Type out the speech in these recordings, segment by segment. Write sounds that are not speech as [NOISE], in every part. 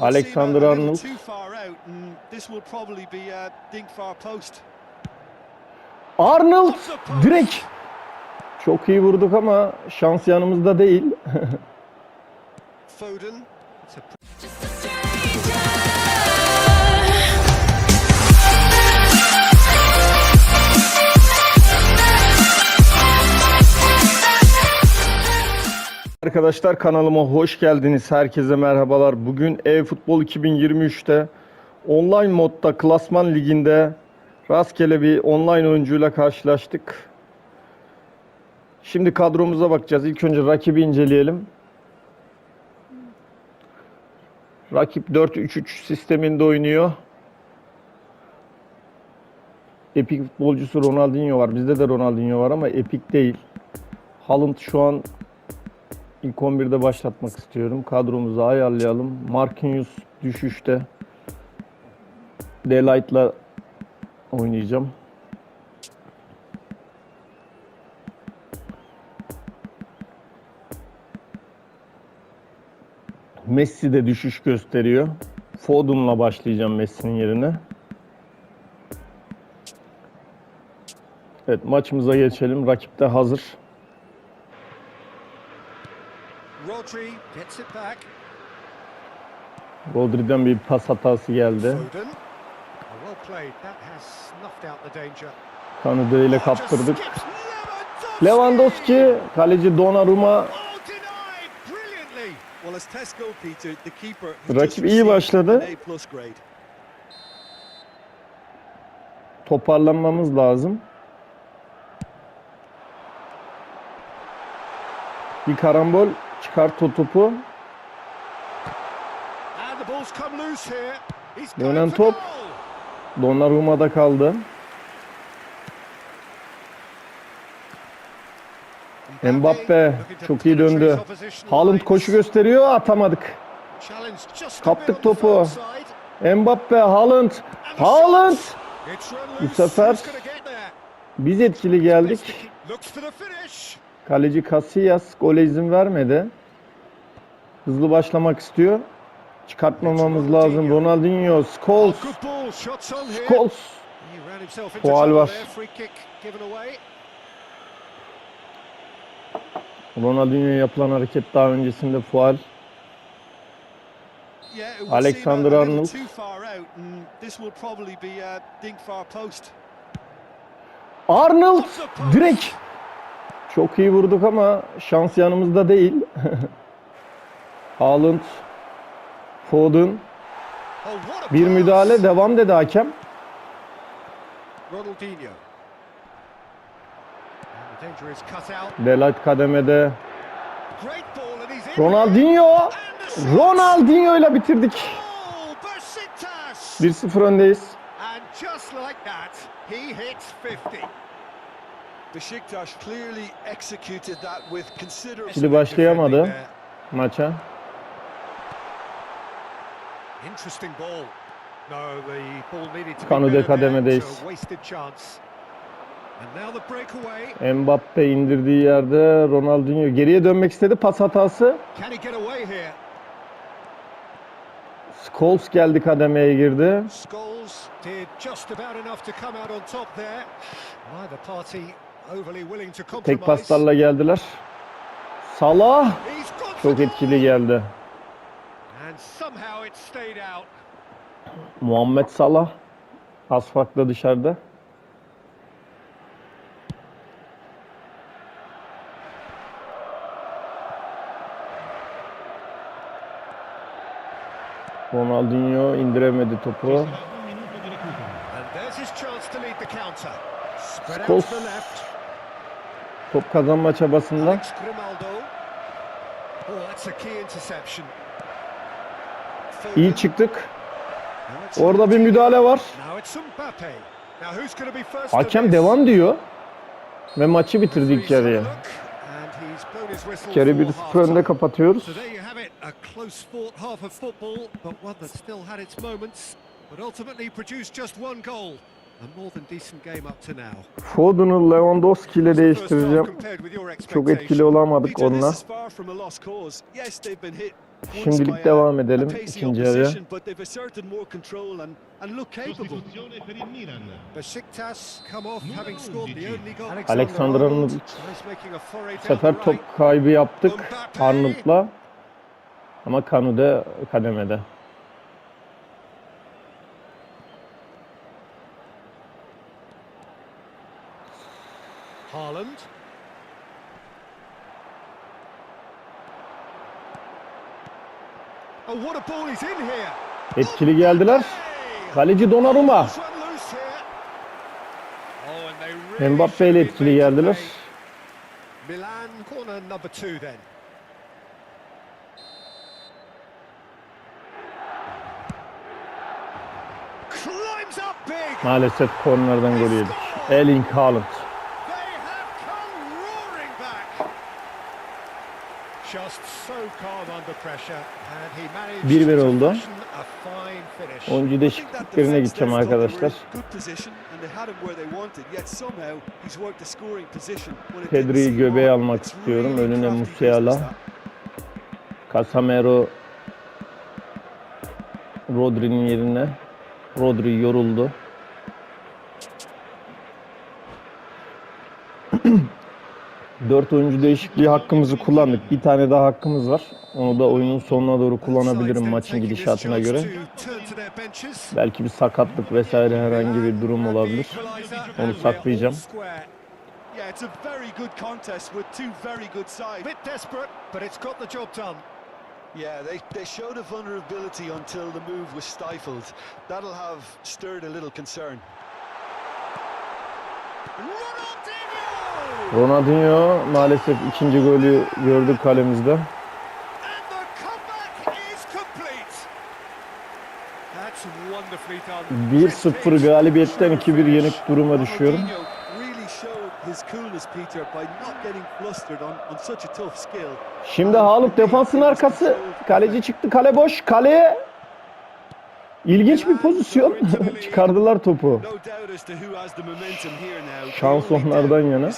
Alexander Arnold. Arnold direkt. Çok iyi vurduk ama şans yanımızda değil. [LAUGHS] Foden. Arkadaşlar kanalıma hoş geldiniz. Herkese merhabalar. Bugün e-futbol 2023'te online modda klasman liginde rastgele bir online oyuncuyla karşılaştık. Şimdi kadromuza bakacağız. İlk önce rakibi inceleyelim. Rakip 4-3-3 sisteminde oynuyor. Epic futbolcusu Ronaldinho var. Bizde de Ronaldinho var ama Epic değil. Haaland şu an İlk 11'de başlatmak istiyorum. Kadromuzu ayarlayalım. Marquinhos düşüşte. Delight'la oynayacağım. Messi de düşüş gösteriyor. Foden'la başlayacağım Messi'nin yerine. Evet maçımıza geçelim. Rakip de hazır. Rodri gets it back. Rodri'den bir pas hatası geldi. Kanıdı ile kaptırdık. Lewandowski, kaleci Donnarumma. Rakip iyi başladı. toparlanmamız lazım. Bir karambol çıkart o topu. Dönen top. Donnarumma'da kaldı. Mbappe çok iyi döndü. Haaland koşu gösteriyor atamadık. Kaptık topu. Mbappe, Haaland, Haaland. Bu sefer Biz etkili geldik. Kaleci Casillas gole izin vermedi. Hızlı başlamak istiyor. Çıkartmamamız lazım. Ronaldinho, Scholes, Scholes. Faul var. Ronaldinho'ya yapılan hareket daha öncesinde faal. Alexander Arnold. Post. Arnold direkt. Çok iyi vurduk ama şans yanımızda değil. [LAUGHS] Haaland, Foden. Bir müdahale devam dedi hakem. Delight kademede. Ronaldinho. Ronaldinho ile bitirdik. Goal, Besiktas. 1-0 öndeyiz. Şimdi başlayamadı. Maça. Interesting ball. No, the ball needed to be Kanude better there. kademedeyiz. Mbappe indirdiği yerde Ronaldinho geriye dönmek istedi. Pas hatası. Scholes geldi kademeye girdi. Scholes did just about enough to come out on top there. Neither party Tek paslarla geldiler. Salah çok etkili geldi. Muhammed Salah az farklı dışarıda. Ronaldinho indiremedi topu. Scholes top kazanma çabasında. Oh. İyi çıktık. Orada bir müdahale var. Hakem devam diyor. Ve maçı bitirdik yarıya. Yarı for 1-0 önde kapatıyoruz. But ultimately produced just one goal. A more than decent game up to now. Foden'ı Lewandowski ile değiştireceğim. Çok etkili olamadık onunla. Şimdilik devam edelim ikinci yarıya. But they've asserted more control and, and look capable. Sostituzione per il Milan. Besiktas come off having scored the only goal. Alexander Arnold. Tries making a foray Bu sefer down the top right. kaybı yaptık Arnold'la. Ama Kanu da kademede. Haaland. Oh, what a ball he's in here. Etkili geldiler. Kaleci Donnarumma. Almost run loose here. Oh, and they really Mbappe ile should be etkili geldiler. Milan corner number two then. Climbs up big. Maalesef kornerden gol yedik. Erling Haaland. 1-1 oldu. Oyuncu değişikliklerine gideceğim arkadaşlar. Pedri'yi göbeğe almak istiyorum. Önüne Musiala. Casamero Rodri'nin yerine. Rodri yoruldu. [CLEARS THROAT] Dört oyuncu değişikliği hakkımızı kullandık. Bir tane daha hakkımız var. Onu da oyunun sonuna doğru kullanabilirim maçın gidişatına göre. Belki bir sakatlık vesaire herhangi bir durum olabilir. Onu saklayacağım. Yeah, they, they showed a vulnerability until the move was stifled. That'll have stirred a little concern. Ronaldinho! Ronaldinho maalesef ikinci golü gördük kalemizde. Done. 1-0 galibiyetten 2-1 yenik duruma düşüyorum. Şimdi Haaland defansın arkası. Kaleci çıktı. Kale boş. Kaleye ilginç bir pozisyon. [LAUGHS] Çıkardılar topu. Şans onlardan yana.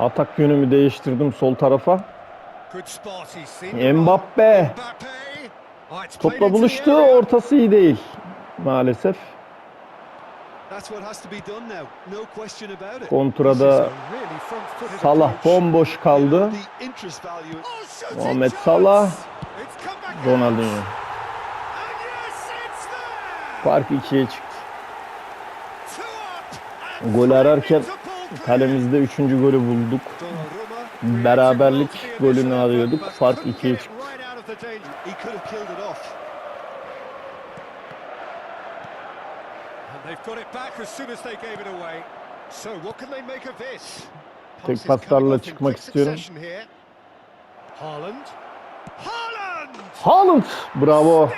Atak yönümü değiştirdim sol tarafa. Mbappe. Oh, topla buluştu. Ortası iyi değil. Maalesef. Kontrada Salah bomboş kaldı. Oh, Muhammed chance. Salah, Ronaldinho. Fark ikiye çıktı. Three ararken kalemizde üçüncü golü bulduk. Beraberlik golünü arıyorduk. Fark ikiye çıktı. Tek paslarla çıkmak istiyorum. Haaland. Haaland! Haaland! Bravo.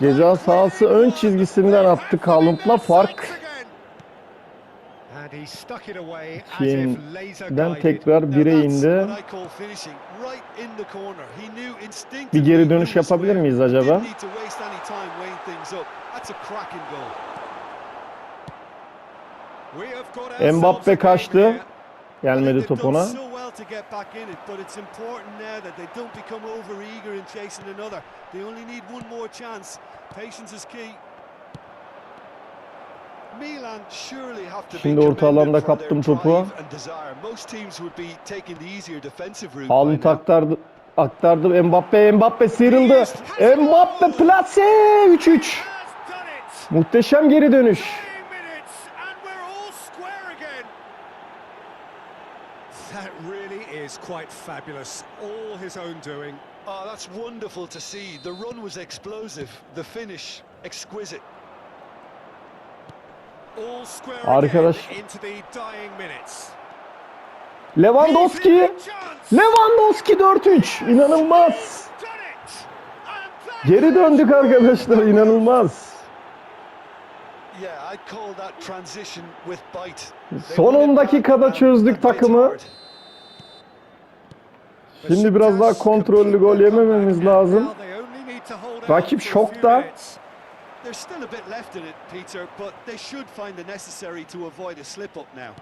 Ceza sahası ön çizgisinden attık Haaland'la fark. Guided. tekrar Now bire that's indi. Bir geri dönüş yapabilir miyiz acaba? Mbappe kaçtı. Gelmedi They've top done ona. so well to get back in it, but it's important now that they don't become over eager in chasing another. They only need one more chance. Patience is key. Milan surely have to be Şimdi orta alanda kaptım topu. Haaland aktardı. Mbappe. Mbappe sıyrıldı. Mbappe plase 3-3. Has done it. Muhteşem geri dönüş. That really is quite fabulous. All his own doing. Oh, that's wonderful to see. The run was explosive. The finish exquisite. Arkadaş. Lewandowski. Lewandowski 4-3. İnanılmaz. Geri döndük arkadaşlar. İnanılmaz. Son won it 10 back dakikada çözdük takımı. Şimdi biraz daha kontrollü gol yemememiz lazım. Rakip şokta. There's still a bit left in it, Peter, but they should find the necessary to avoid a slip-up now.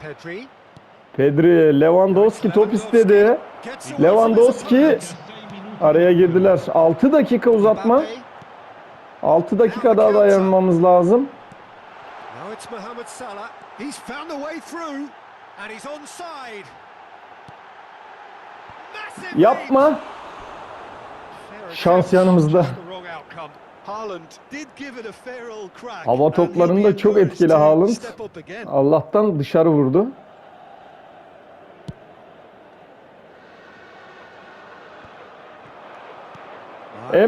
Pedri. Pedri, Lewandowski top istedi. Lewandowski araya girdiler. 6 dakika uzatma. Mbappe. 6 dakika daha dayanmamız lazım. Now it's Mohamed Salah. He's found a way through. And he's onside. Massive Yapma. Şans yanımızda. Hava toplarında çok etkili Haaland. Allah'tan dışarı vurdu.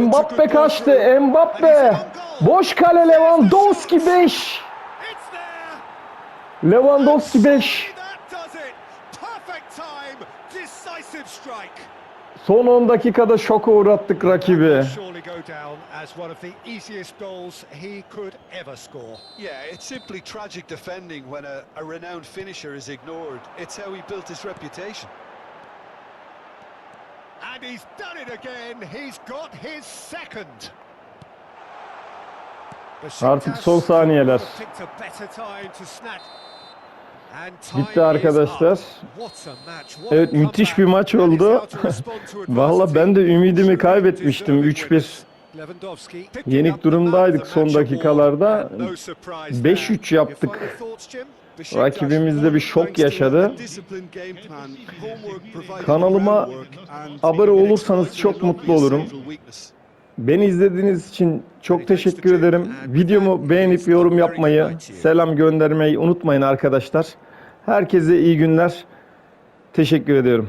Mbappe kaçtı. Mbappe. Boş kale Lewandowski 5. It's there. Lewandowski 5. Son 10 dakikada şoka uğrattık rakibi. Surely go down as one of the easiest goals he could ever score. Yeah, it's simply tragic defending when a, a renowned finisher is ignored. It's how he built his reputation. And he's done it again. He's got his second. Artık son saniyeler. Bitti arkadaşlar. Evet müthiş bir maç oldu. Valla ben de ümidimi kaybetmiştim deserving 3-1. winners. Lewandowski picking Yenik durumdaydık son dakikalarda. And no surprise 5-3 there. Your yaptık. Rakibimiz de bir şok yaşadı. Kanalıma abone olursanız çok mutlu olurum. Beni izlediğiniz için çok teşekkür ederim. Videomu beğenip yorum yapmayı, selam göndermeyi unutmayın arkadaşlar. Herkese iyi günler. Teşekkür ediyorum.